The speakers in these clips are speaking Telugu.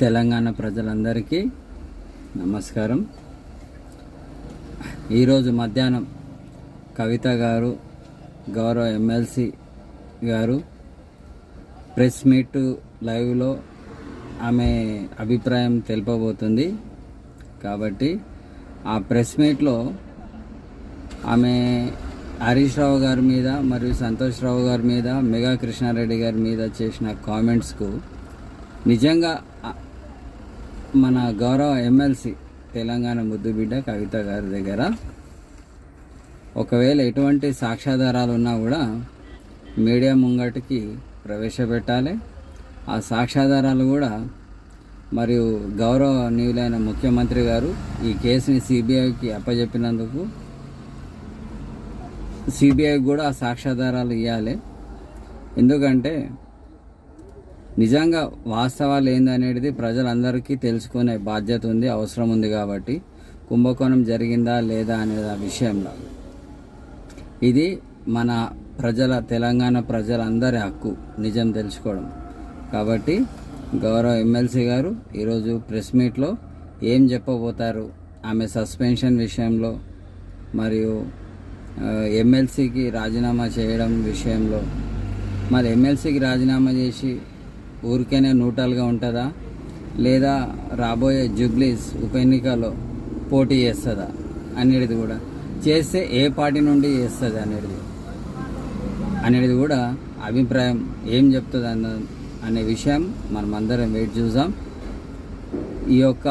తెలంగాణ ప్రజలందరికీ నమస్కారం. ఈరోజు మధ్యాహ్నం కవిత గారు గౌరవ ఎమ్మెల్సీ గారు ప్రెస్ మీట్ లైవ్లో ఆమె అభిప్రాయం తెలుపబోతుంది. కాబట్టి ఆ ప్రెస్ మీట్లో ఆమె హరీష్ రావు గారి మీద మరియు సంతోష్ రావు గారి మీద మెగా కృష్ణారెడ్డి గారి మీద చేసిన కామెంట్స్కు నిజంగా మన గౌరవ ఎమ్మెల్సీ తెలంగాణ ముద్దుబిడ్డ కవిత గారి దగ్గర. ఒకవేళ ఎటువంటి సాక్ష్యాధారాలు ఉన్నా కూడా మీడియా ముంగటికి ప్రవేశపెట్టాలి. ఆ సాక్ష్యాధారాలు కూడా మరియు గౌరవనీయులైన ముఖ్యమంత్రి గారు ఈ కేసుని సిబిఐకి అప్పజెప్పినందుకు సిబిఐ కూడా ఆ సాక్ష్యాధారాలు ఇవ్వాలి ఎందుకంటే నిజంగా వాస్తవాలు ఏందనేది ప్రజలందరికీ తెలుసుకునే బాధ్యత ఉంది అవసరం ఉంది కాబట్టి కుంభకోణం జరిగిందా లేదా అనే ఆ విషయంలో. ఇది మన ప్రజల తెలంగాణ ప్రజలందరి హక్కు నిజం తెలుసుకోవడం. కాబట్టి గౌరవ ఎమ్మెల్సీ గారు ఈరోజు ప్రెస్ మీట్లో ఏం చెప్పబోతారు? ఆమె సస్పెన్షన్ విషయంలో మరియు ఎమ్మెల్సీకి రాజీనామా చేయడం విషయంలో. మరి ఎమ్మెల్సీకి రాజీనామా చేసి ఊరికైనా నూటల్గా ఉంటుందా? లేదా రాబోయే జూబ్లీస్ ఉప ఎన్నికలో పోటీ చేస్తుందా? అనేది కూడా. చేస్తే ఏ పార్టీ నుండి చేస్తుంది అనేది అనేది కూడా అభిప్రాయం ఏం చెప్తుంది అన్న అనే విషయం మనం అందరం వెయిట్ చూసాం. ఈ యొక్క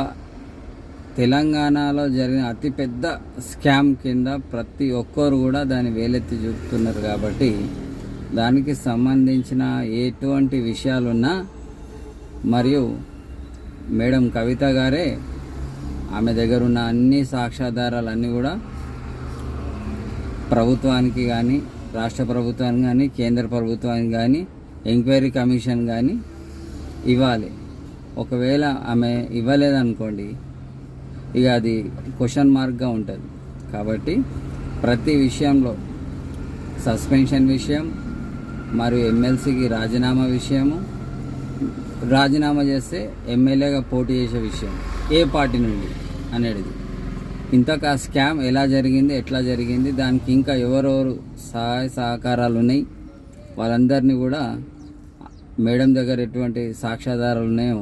తెలంగాణలో జరిగిన అతిపెద్ద స్కామ్ కింద ప్రతి ఒక్కరు కూడా దాన్ని వేలెత్తి చూపుతున్నారు కాబట్టి దానికి సంబంధించిన ఎటువంటి విషయాలున్నా మరియు మేడం కవిత గారే ఆమె దగ్గర ఉన్న అన్ని సాక్ష్యాధారాలన్నీ కూడా ప్రభుత్వానికి కానీ రాష్ట్ర ప్రభుత్వానికి కానీ కేంద్ర ప్రభుత్వానికి కానీ ఎంక్వైరీ కమిషన్ కానీ ఇవ్వాలి. ఒకవేళ ఆమె ఇవ్వలేదనుకోండి ఇక అది క్వశ్చన్ మార్క్గా ఉంటుంది. కాబట్టి ప్రతి విషయంలో సస్పెన్షన్ విషయం మరియు ఎమ్మెల్సీకి రాజీనామా విషయము రాజీనామా చేస్తే ఎమ్మెల్యేగా పోటీ చేసే విషయం ఏ పార్టీ నుండి అనేది ఇంతకు ఆ స్కామ్ ఎలా జరిగింది ఎట్లా జరిగింది దానికి ఇంకా ఎవరెవరు సహాయ సహకారాలు ఉన్నాయి వాళ్ళందరినీ కూడా మేడం దగ్గర ఎటువంటి సాక్ష్యాధారాలు ఉన్నాయో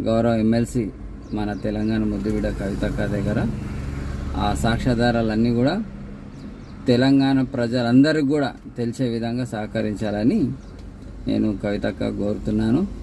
గౌరవ ఎమ్మెల్సీ మన తెలంగాణ ముద్దుబిడ్డ కవితక్క దగ్గర ఆ సాక్ష్యాధారాలన్నీ కూడా తెలంగాణ ప్రజలందరికీ కూడా తెలిసే విధంగా సహకరించాలని నేను కవితక్క కోరుతున్నాను.